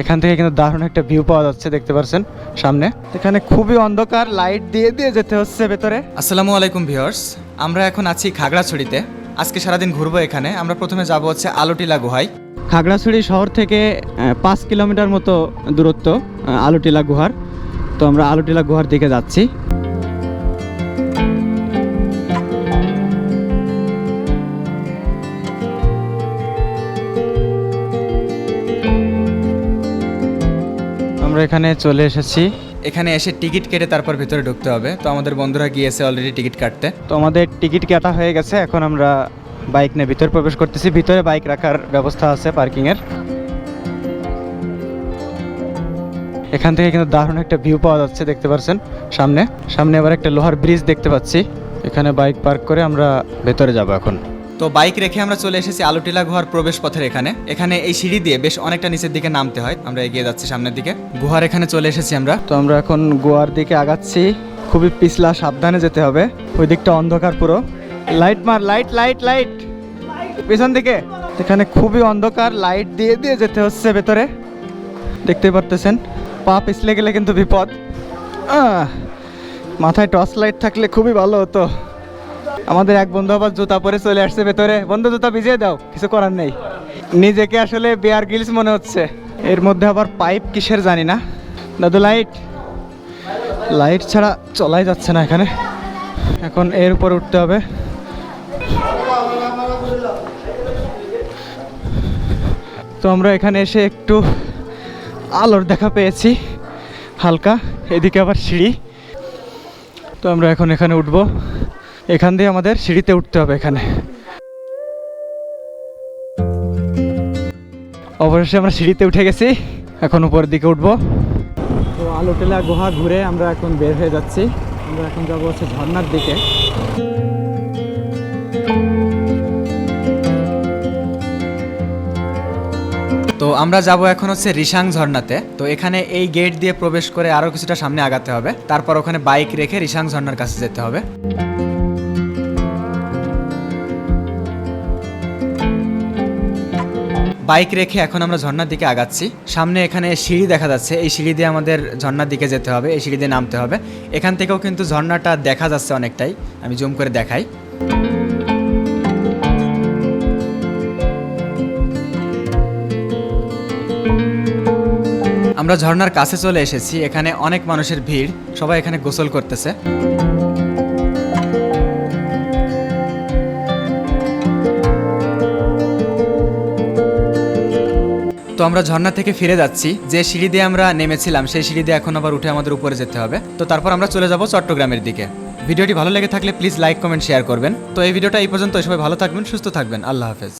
এখান থেকে কিন্তু দারুণ একটা ভিউ পাওয়া যাচ্ছে দেখতে পাচ্ছেন সামনে। এখানে খুবই অন্ধকার লাইট দিয়ে দিয়ে যেতে হচ্ছে ভেতরে। আসসালামু আলাইকুম ভিউয়ার্স আমরা এখন আছি খাগড়াছড়িতে। আজকে সারাদিন ঘুরবো এখানে আমরা প্রথমে যাব হচ্ছে আলোটিলা গুহায়। খাগড়াছড়ি শহর থেকে পাঁচ কিলোমিটার মতো দূরত্ব আলোটিলা আলুটিলা গুহার। তো আমরা আলোটিলা গুহার দিকে যাচ্ছি। আমরা এখানে চলে এসেছি। এখানে এসে টিকিট কেটে তারপর ভিতরে ঢুকতে হবে। তো আমাদের বন্ধুরা গিয়েছে অলরেডি টিকিট কাটতে। তো আমাদের টিকিট কাটা হয়ে গেছে। এখন আমরা বাইক নিয়ে ভিতরে প্রবেশ করতেছি। ভিতরে বাইক রাখার ব্যবস্থা আছে পার্কিংয়ের। এখান থেকে কিন্তু দারুণ একটা ভিউ পাওয়া যাচ্ছে দেখতে পাচ্ছেন সামনে। সামনে আবার একটা লোহার ব্রিজ দেখতে পাচ্ছি। এখানে বাইক পার্ক করে আমরা ভেতরে যাব এখন। তো বাইক রেখে আমরা চলে এসেছি আলোটিলা গুহার প্রবেশ পথের এখানে। এখানে এই সিঁড়ি দিয়ে বেশ অনেকটা নিচের দিকে নামতে হয়। আমরা এগিয়ে যাচ্ছি সামনের দিকে। গুহার এখানে চলে এসেছি আমরা। তো আমরা এখন গুহার দিকে আগাচ্ছি। খুবই পিছলা, সাবধানে যেতে হবে। ওই দিকটা অন্ধকার পুরো। লাইট মার লাইট লাইট লাইট পেছন দিকে! এখানে খুবই অন্ধকার লাইট দিয়ে দিয়ে যেতে হচ্ছে ভেতরে। দেখতে পারতেছেন, পা পিছলে গেলে কিন্তু বিপদ। মাথায় টর্চ লাইট থাকলে খুবই ভালো হতো। আমাদের এক বন্ধু আবার জুতা পরে চলে আসছে ভেতরে। বন্ধু, জুতা ভিজিয়ে দাও, কিছু করার নেই। নিজেকে আসলে বেয়ার গিলস মনে হচ্ছে। এর মধ্যে আবার পাইপ কিসের জানি না। দাদু লাইট লাইট ছাড়া চলাই যাচ্ছে না এখানে। এখন এর উপর উঠতে হবে। তো আমরা এখানে এসে একটু আলোর দেখা পেয়েছি। হালকা, এদিকে আবার সিঁড়ি। তো আমরা এখন এখানে উঠব। এখান দিয়ে আমাদের সিঁড়িতে উঠতে হবে এখানে। অবশেষে আমরা সিঁড়িতে উঠে গেছি। এখন উপরের দিকে উঠবো। তো আলোটেলা, গুহা ঘুরে আমরা এখন বের হয়ে যাচ্ছি। আমরা এখন যাব হচ্ছে ঝর্ণার দিকে। তো আমরা যাব এখন হচ্ছে রিসাং ঝর্ণাতে। তো এখানে এই গেট দিয়ে প্রবেশ করে আরও কিছুটা সামনে আগাতে হবে। তারপর ওখানে বাইক রেখে রিসাং ঝর্ণার কাছে যেতে হবে। বাইক রেখে এখন আমরা ঝর্ণার দিকে আগাচ্ছি। সামনে এখানে সিঁড়ি দেখা যাচ্ছে। এই সিঁড়ি দিয়ে আমাদের ঝর্ণার দিকে যেতে হবে। এই সিঁড়ি দিয়ে নামতে হবে। এখান থেকেও কিন্তু ঝর্ণাটা দেখা যাচ্ছে অনেকটাই। আমি জুম করে দেখাই। আমরা ঝর্ণার কাছে চলে এসেছি। এখানে অনেক মানুষের ভিড়। সবাই এখানে গোসল করতেছে। তো আমরা ঝর্ণা থেকে ফিরে যাচ্ছি। যে সিঁড়ি দিয়ে আমরা নেমেছিলাম, সেই সিঁড়ি দিয়ে এখন আবার উঠে আমাদের উপরে যেতে হবে। তো তারপর আমরা চলে যাব চট্টগ্রামের দিকে। ভিডিওটি ভালো লেগে থাকলে প্লিজ লাইক কমেন্ট শেয়ার করবেন। তো এই ভিডিওটা এই পর্যন্ত সবাই ভালো থাকবেন, সুস্থ থাকবেন। আল্লাহ হাফেজ।